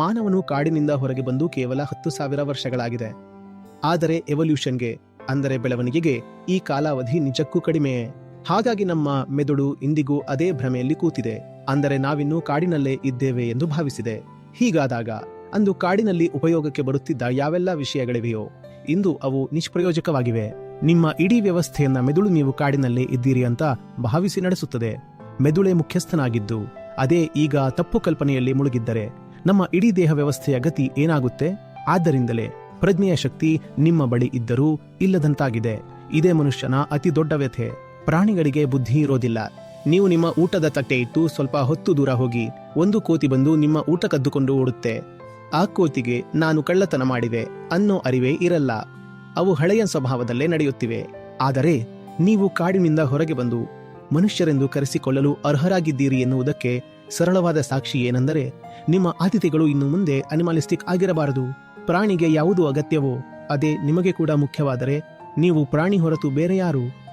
ಮಾನವನು ಕಾಡಿನಿಂದ ಹೊರಗೆ ಬಂದು ಕೇವಲ ಹತ್ತು ಸಾವಿರ ವರ್ಷಗಳಾಗಿದೆ. ಆದರೆ ಎವಲ್ಯೂಷನ್ಗೆ ಅಂದರೆ ಬೆಳವಣಿಗೆಗೆ, ಈ ಕಾಲಾವಧಿ ನಿಜಕ್ಕೂ ಕಡಿಮೆಯೇ ಹಾಗಾಗಿ ನಮ್ಮ ಮೆದುಳು ಇಂದಿಗೂ ಅದೇ ಭ್ರಮೆಯಲ್ಲಿ ಕೂತಿದೆ. ಅಂದರೆ ನಾವಿನ್ನೂ ಕಾಡಿನಲ್ಲೇ ಇದ್ದೇವೆ ಎಂದು ಭಾವಿಸಿದೆ. ಹೀಗಾದಾಗ, ಅಂದು ಕಾಡಿನಲ್ಲಿ ಉಪಯೋಗಕ್ಕೆ ಬರುತ್ತಿದ್ದ ಯಾವೆಲ್ಲ ವಿಷಯಗಳಿವೆಯೋ, ಇಂದು ಅವು ನಿಷ್ಪ್ರಯೋಜಕವಾಗಿವೆ. ನಿಮ್ಮ ಇಡೀ ವ್ಯವಸ್ಥೆಯನ್ನ ಮೆದುಳು ನೀವು ಕಾಡಿನಲ್ಲೇ ಇದ್ದೀರಿ ಅಂತ ಭಾವಿಸಿ ನಡೆಸುತ್ತದೆ. ಮೆದುಳೇ ಮುಖ್ಯಸ್ಥನಾಗಿದ್ದು, ಅದೇ ಈಗ ತಪ್ಪು ಕಲ್ಪನೆಯಲ್ಲಿ ಮುಳುಗಿದ್ದರೆ ನಮ್ಮ ಇಡೀ ದೇಹ ವ್ಯವಸ್ಥೆಯ ಗತಿ ಏನಾಗುತ್ತೆ? ಆದ್ದರಿಂದಲೇ ಪ್ರಜ್ಞೆಯ ಶಕ್ತಿ ನಿಮ್ಮ ಬಳಿ ಇದ್ದರೂ ಇಲ್ಲದಂತಾಗಿದೆ. ಇದೇ ಮನುಷ್ಯನ ಅತಿ ದೊಡ್ಡ ವ್ಯಥೆ. ಪ್ರಾಣಿಗಳಿಗೆ ಬುದ್ಧಿ ಇರೋದಿಲ್ಲ. ನೀವು ನಿಮ್ಮ ಊಟದ ತಟ್ಟೆ ಇಟ್ಟು ಸ್ವಲ್ಪ ಹೊತ್ತು ದೂರ ಹೋಗಿ ಒಂದು ಕೋತಿ ಬಂದು ನಿಮ್ಮ ಊಟ ಕದ್ದುಕೊಂಡು ಓಡುತ್ತೆ. ಆ ಕೋತಿಗೆ ನಾನು ಕಳ್ಳತನ ಮಾಡಿದೆ ಅನ್ನೋ ಅರಿವೇ ಇರಲ್ಲ. ಅವು ಹಳೆಯ ಸ್ವಭಾವದಲ್ಲೇ ನಡೆಯುತ್ತಿವೆ. ಆದರೆ ನೀವು ಕಾಡಿನಿಂದ ಹೊರಗೆ ಬಂದು ಮನುಷ್ಯರೆಂದು ಕರೆಸಿಕೊಳ್ಳಲು ಅರ್ಹರಾಗಿದ್ದೀರಿ ಎನ್ನುವುದಕ್ಕೆ ಸರಳವಾದ ಸಾಕ್ಷಿ ಏನೆಂದರೆ ನಿಮ್ಮ ಆತಿಥಿಗಳು ಇನ್ನು ಮುಂದೆ ಅನಿಮಾಲಿಸ್ಟಿಕ್ ಆಗಿರಬಾರದು. ಪ್ರಾಣಿಗೆ ಯಾವುದು ಅಗತ್ಯವೋ, ಅದೇ ನಿಮಗೆ ಕೂಡ ಮುಖ್ಯವಾದರೆ ನೀವು ಪ್ರಾಣಿ ಹೊರತು ಬೇರೆ ಯಾರು?